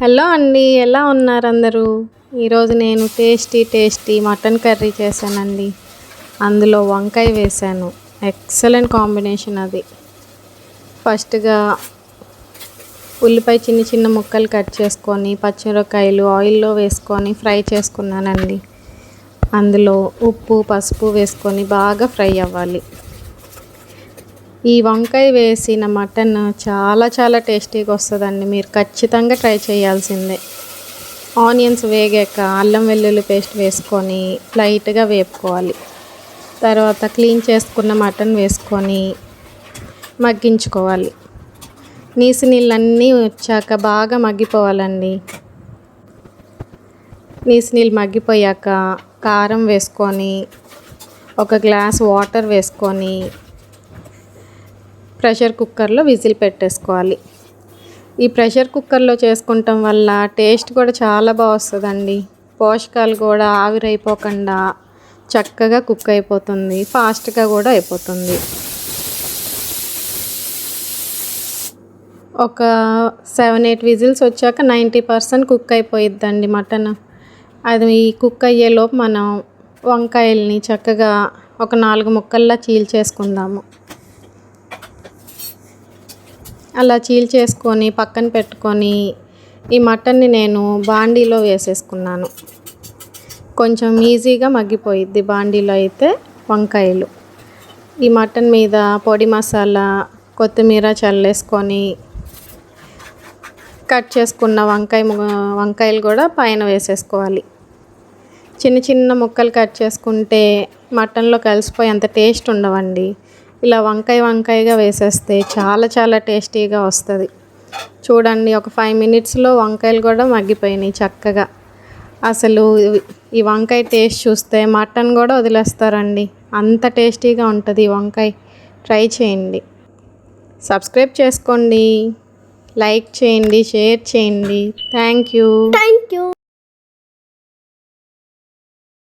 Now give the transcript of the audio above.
Hello అండి ఎలా ఉన్నారు అందరూ? ఈరోజు నేను టేస్టీ టేస్టీ మటన్ కర్రీ చేశానండి. అందులో వంకాయ వేశాను. ఎక్సలెంట్ కాంబినేషన్ అది. ఫస్ట్గా ఉల్లిపాయ చిన్న చిన్న ముక్కలు కట్ చేసుకొని పచ్చిమిరపకాయలు ఆయిల్లో వేసుకొని ఫ్రై చేసుకున్నానండి. అందులో ఉప్పు పసుపు వేసుకొని బాగా ఫ్రై అవ్వాలి. ఈ వంకాయ వేసిన మటన్ చాలా చాలా టేస్టీగా వస్తుందండి. మీరు ఖచ్చితంగా ట్రై చేయాల్సిందే. ఆనియన్స్ వేగాక అల్లం వెల్లుల్లి పేస్ట్ వేసుకొని లైట్గా వేపుకోవాలి. తర్వాత క్లీన్ చేసుకున్న మటన్ వేసుకొని మగ్గించుకోవాలి. నీసి నీళ్ళన్నీ వచ్చాక బాగా మగ్గిపోవాలండి. నీసి నీళ్ళు మగ్గిపోయాక కారం వేసుకొని ఒక గ్లాస్ వాటర్ వేసుకొని ప్రెషర్ కుక్కర్లో విజిల్ పెట్టేసుకోవాలి. ఈ ప్రెషర్ కుక్కర్లో చేసుకుంటాం వల్ల టేస్ట్ కూడా చాలా బాగా వస్తుందండి. పోషకాలు కూడా ఆవిరైపోకుండా చక్కగా కుక్ అయిపోతుంది ఫాస్ట్గా కూడా అయిపోతుంది. ఒక సెవెన్ ఎయిట్ విజిల్స్ వచ్చాక నైంటీ పర్సెంట్ కుక్ అయిపోయిద్దండి మటన్. అది కుక్ అయ్యేలోపు మనం వంకాయల్ని చక్కగా ఒక నాలుగు ముక్కల్లా చీల్చేసుకుందాము. అలా చీల్చేసుకొని పక్కన పెట్టుకొని ఈ మటన్ని నేను బాండీలో వేసేసుకున్నాను. కొంచెం ఈజీగా మగ్గిపోయిద్ది బాండీలో అయితే వంకాయలు. ఈ మటన్ మీద పొడి మసాలా కొత్తిమీర చల్లేసుకొని కట్ చేసుకున్న వంకాయ వంకాయలు కూడా పైన వేసేసుకోవాలి. చిన్న చిన్న ముక్కలు కట్ చేసుకుంటే మటన్లో కలిసిపోయి అంత టేస్ట్ ఉండవండి. ఇలా వంకాయ వంకాయగా వేసేస్తే చాలా చాలా టేస్టీగా వస్తుంది. చూడండి ఒక ఫైవ్ మినిట్స్లో వంకాయలు కూడా మగ్గిపోయినాయి చక్కగా. అసలు ఈ వంకాయ టేస్ట్ చూస్తే మటన్ కూడా వదిలేస్తారండి. అంత టేస్టీగా ఉంటుంది ఈ వంకాయ. ట్రై చేయండి. సబ్స్క్రైబ్ చేసుకోండి. లైక్ చేయండి షేర్ చేయండి. Thank you thank